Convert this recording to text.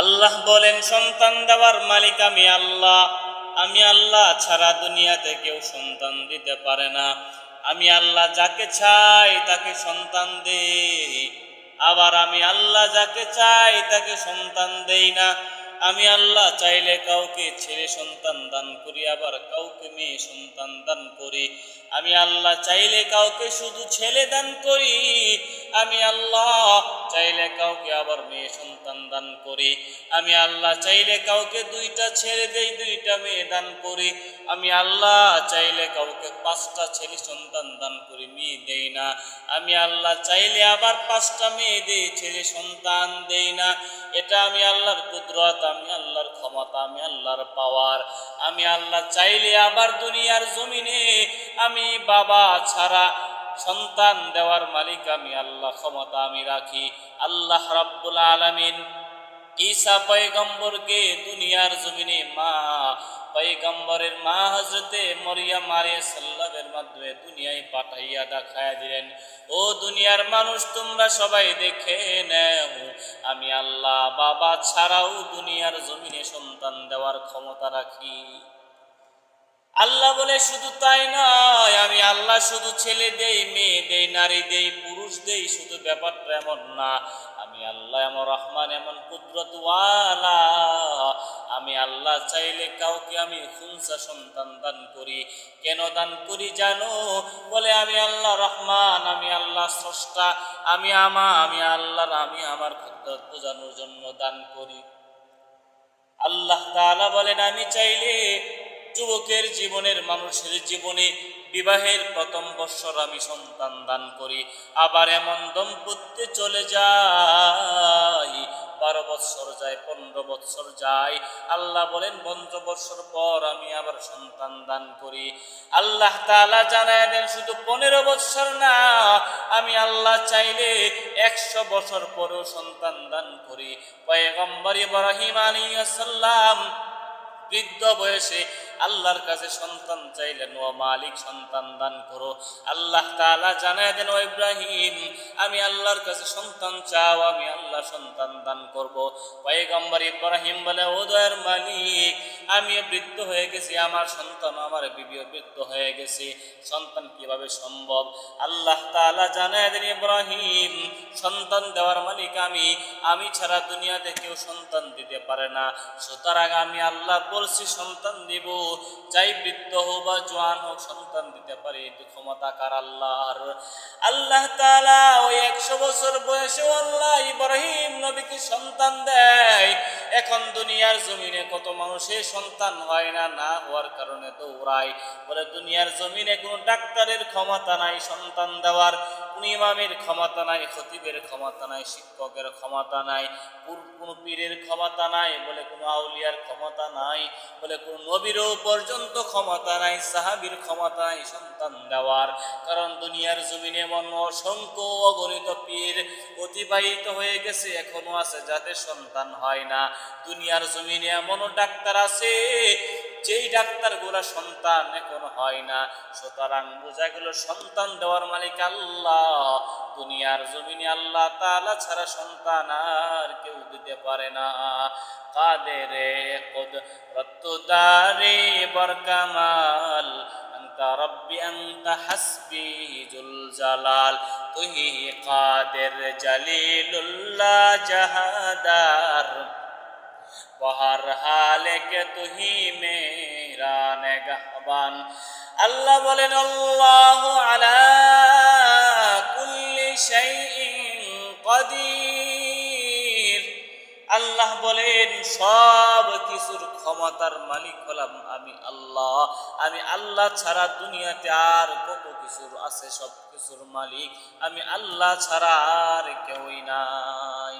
আল্লাহ বলেন, সন্তান দেওয়ার মালিক আমি আল্লাহ। আমি আল্লাহ ছাড়া দুনিয়াতে কেউ সন্তান দিতে পারে না। আমি আল্লাহ যাকে চাই তাকে সন্তান দেই। আবার আমি আল্লাহ যাকে চাই তাকে সন্তান দেই না। আমি আল্লাহ চাইলে কাউকে ছেলে সন্তান দান করি, আবার কাউকে মেয়ে সন্তান দান করি। আমি আল্লাহ চাইলে কাউকে শুধু ছেলে দান করি। আমি আল্লাহ চাইলে কাউকে আবার মেয়ে সন্তান দান করি। আমি আল্লাহ চাইলে কাউকে দুইটা ছেলে দেই, দুইটা মেয়ে দান করি। আমি আল্লাহ চাইলে কাউকে পাঁচটা ছেলে সন্তান দান করি, মেয়ে দেই না। আমি আল্লাহ চাইলে আবার পাঁচটা মেয়ে দেই, ছেলে সন্তান দেই না। এটা আমি আল্লাহর কুদরত, আমি আল্লাহর ক্ষমতা, আমি আল্লাহর পাওয়ার আমি আল্লাহ চাইলে আবার দুনিয়ার জমিনে আমি বাবা ছাড়া সন্তান দেওয়ার মালিক আমি আল্লাহ, ক্ষমতা আমি রাখি। আল্লাহ রাব্বুল আলমিন ঈসা পয়গম্বরকে দুনিয়ার জমিনে মা, পয়গম্বরের মা হজরতে মরিয়াম আলাইহিস সাল্লামের মাধ্যমে দুনিয়ায় পাঠাইয়া দেখায়া দিলেন। ও দুনিয়ার মানুষ, তোমরা সবাই দেখে নেও, আমি আল্লাহ বাবা ছাড়াও দুনিয়ার জমিনে সন্তান দেওয়ার ক্ষমতা রাখি। আল্লাহ বলে, শুধু তাই নয়, আমি আল্লাহ শুধু ছেলে দেই, মেয়ে দেই, নারী দেই, পুরুষ দেই, শুধু ব্যাপারটা এমন না। আমি আল্লাহ এমন রহমান, এমন কুদরতওয়ালা। আমি আল্লাহ চাইলে কাউকে আমি খুনসা সন্তান দান করি। কেন দান করি জানো? বলে, আমি আল্লাহ রহমান, আমি আল্লাহ স্রষ্টা। আমি আমা, আমি আল্লাহর, আমি আমার কুদরত বোঝানোর জন্য দান করি। আল্লাহ তাআলা বলেন, আমি চাইলে যুবকের জীবনের, মানুষের জীবনে বিবাহের প্রথম বৎসর আমি সন্তান দান করি। আবার এমন দম্পত্তি চলে যাই বারো বৎসর যায়, পনেরো বৎসর যায়। আল্লাহ বলেন, পনেরো বৎসর পর আমি আবার সন্তান দান করি। আল্লাহ তাআলা জানায় দেন, শুধু পনেরো বৎসর না, আমি আল্লাহ চাইলে একশো বছর পরেও সন্তান দান করি। পয়গম্বর ইব্রাহিম আলাইহিস সালাম বৃদ্ধ বয়সে আল্লাহর কাছে সন্তান চাইলেন ও মালিক সন্তান দান করো। আল্লাহ তালা জানায় দেন, ও ইব্রাহিম, আমি আল্লাহর কাছে সন্তান চাও, আমি আল্লাহ সন্তান দান করব। পয়গম্বর ইব্রাহিম বলে, ও দয়ার মালিক আমি বৃদ্ধ হয়ে গেছি, আমার সন্তান আমার বিবিও বৃদ্ধ হয়ে গেছে। সন্তান কীভাবে সম্ভব? আল্লাহ তাআলা জানায় ইব্রাহিম, সন্তান দেওয়ার মালিক আমি। আমি ছাড়া দুনিয়াতে কেউ সন্তান দিতে পারে না। সুতরাং আমি আল্লাহ বলছি, সন্তান দিব। চাই বৃদ্ধ হোক বা জোয়ান হোক, সন্তান দিতে পারে। এটি ক্ষমতা কার আল্লাহর? আল্লাহ তাআলা ওই একশো বছর বয়সে আল্লাহ ইব্রাহিম নবীকে সন্তান দেয়। এখন দুনিয়ার জমিনে কত মানুষের সন্তান হয় না না হওয়ার কারণে দৌড়ায়। বলে, দুনিয়ার জমিনে কোনো ডাক্তারের ক্ষমতা নাই, সন্তান দেওয়ার ইমামের ক্ষমতা নাই, খতিবের ক্ষমতা নাই, শিক্ষকের ক্ষমতা নাই কোন- পীরের ক্ষমতা নাই, বলে কোনো আউলিয়ার ক্ষমতা নাই, বলে কোন নবীরও পর্যন্ত ক্ষমতা নাই, সাহাবীর ক্ষমতা নাই, সন্তান দেওয়ার। কারণ দুনিয়ার জমিনে এমন অসংখ্য অগণিত পীর অতিবাহিত হয়ে গেছে, এখনও আছে যাদের সন্তান হয় না। দুনিয়ার জমিনে এমনও ডাক্তার আছে যেই ডাক্তার গুলা সন্তান এখন হয় না সুতরাং বোঝা গেল সন্তান দেওয়ার মালিক আল্লাহ দুনিয়ার জমিনে আল্লাহ তাআলা ছাড়া সন্তান আর কেউ দিতে পারে না কাদের কুদরতুদারে বরকামাল أنت ربي أنت حسبي ذو الجلال তুহি কাদের জলিলুল্লাহ জাহাদার বহর হালে কে তুহি মেরা নেগহবান। আল্লাহ বলেন, আল্লাহ আলা কুল্লি শাইইন কাদির। আল্লাহ বলেন, সব কিছুর ক্ষমতার মালিক হলাম আমি আল্লাহ। আমি আল্লাহ ছাড়া দুনিয়াতে আর কত কিছুর আছে? সব কিছুর মালিক আমি আল্লাহ ছাড়া আর কেউই নাই।